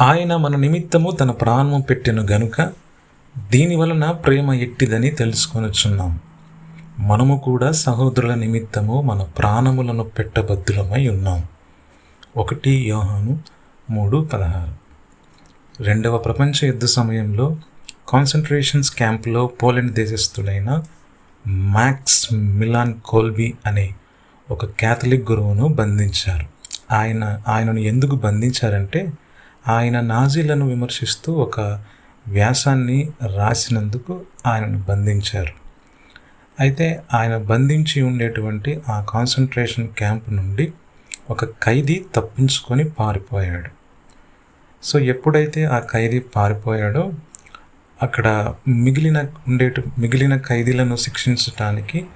ఆయన మన నిమిత్తము తన ప్రాణము పెట్టెను గనుక దీని వలన ప్రేమ ఎట్టిదని తెలుసుకొనుచున్నాం. మనము కూడా సహోదరుల నిమిత్తము మన ప్రాణములను పెట్టబద్దులమై ఉన్నాం. ఒకటి యోహాను మూడు పదహారు. రెండవ ప్రపంచ యుద్ధ సమయంలో కాన్సన్ట్రేషన్స్ క్యాంపులో పోలెండ్ దేశస్థుడైన మ్యాక్స్ మిలాన్ కోల్బీ అనే ఒక క్యాథలిక్ గురువును బంధించారు. ఆయన ఆయనను ఎందుకు బంధించారంటే ఆయన నాజీలను విమర్శిస్తూ ఒక వ్యాసాన్ని రాసినందుకు ఆయనను బంధించారు. అయితే ఆయన బంధించి ఉండేటువంటి ఆ కాన్సన్ట్రేషన్ క్యాంప్ నుండి ఒక ఖైదీ తప్పించుకొని పారిపోయాడు. సో ఎప్పుడైతే ఆ ఖైదీ పారిపోయాడో అక్కడ మిగిలిన ఉండేటు మిగిలిన ఖైదీలను శిక్షించటానికి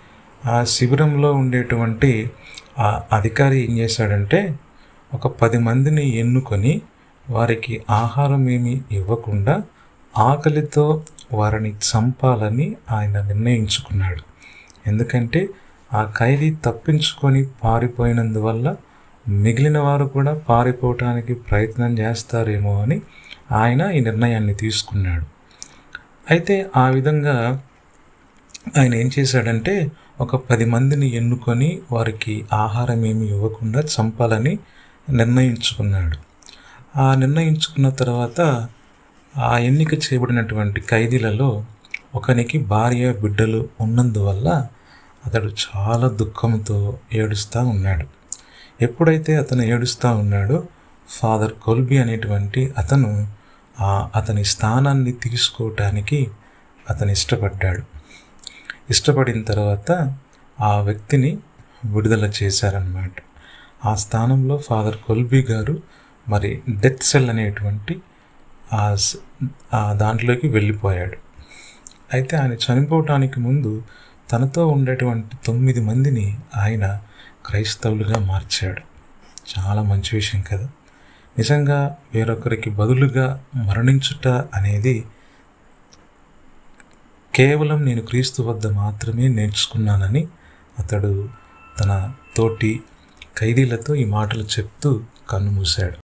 ఆ శిబిరంలో ఉండేటువంటి ఆ అధికారి ఏం చేశాడంటే ఒక పది మందిని ఎన్నుకొని వారికి ఆహారం ఏమీ ఇవ్వకుండా ఆకలితో వారిని చంపాలని ఆయన నిర్ణయించుకున్నాడు. ఎందుకంటే ఆ ఖైదీ తప్పించుకొని పారిపోయినందువల్ల మిగిలిన వారు కూడా పారిపోవటానికి ప్రయత్నం చేస్తారేమో అని ఆయన ఈ నిర్ణయాన్ని తీసుకున్నాడు. అయితే ఆ విధంగా ఆయన ఏం చేశాడంటే ఒక పది మందిని ఎన్నుకొని వారికి ఆహారం ఏమి ఇవ్వకుండా చంపాలని నిర్ణయించుకున్నాడు. ఆ నిర్ణయించుకున్న తర్వాత ఆ ఎన్నిక చేయబడినటువంటి ఖైదీలలో ఒకనికి భార్య బిడ్డలు ఉన్నందువల్ల అతడు చాలా దుఃఖంతో ఏడుస్తూ ఉన్నాడు. ఎప్పుడైతే అతను ఏడుస్తూ ఉన్నాడో ఫాదర్ కొల్బీ అనేటువంటి అతను ఆ అతని స్థానాన్ని తీసుకోవటానికి అతను ఇష్టపడ్డాడు. ఇష్టపడిన తర్వాత ఆ వ్యక్తిని విడుదల చేశారన్నమాట. ఆ స్థానంలో ఫాదర్ కొల్బీ గారు మరి డెత్ సెల్ అనేటువంటి ఆ దాంట్లోకి వెళ్ళిపోయాడు. అయితే ఆయన చనిపోవటానికి ముందు తనతో ఉండేటువంటి తొమ్మిది మందిని ఆయన క్రైస్తవులుగా మార్చాడు. చాలా మంచి విషయం కదా. నిజంగా వేరొకరికి బదులుగా మరణించుట అనేది కేవలం నేను క్రీస్తు వద్ద మాత్రమే నేర్చుకున్నానని అతడు తన తోటి ఖైదీలతో ఈ మాటలు చెప్తూ కన్నుమూశాడు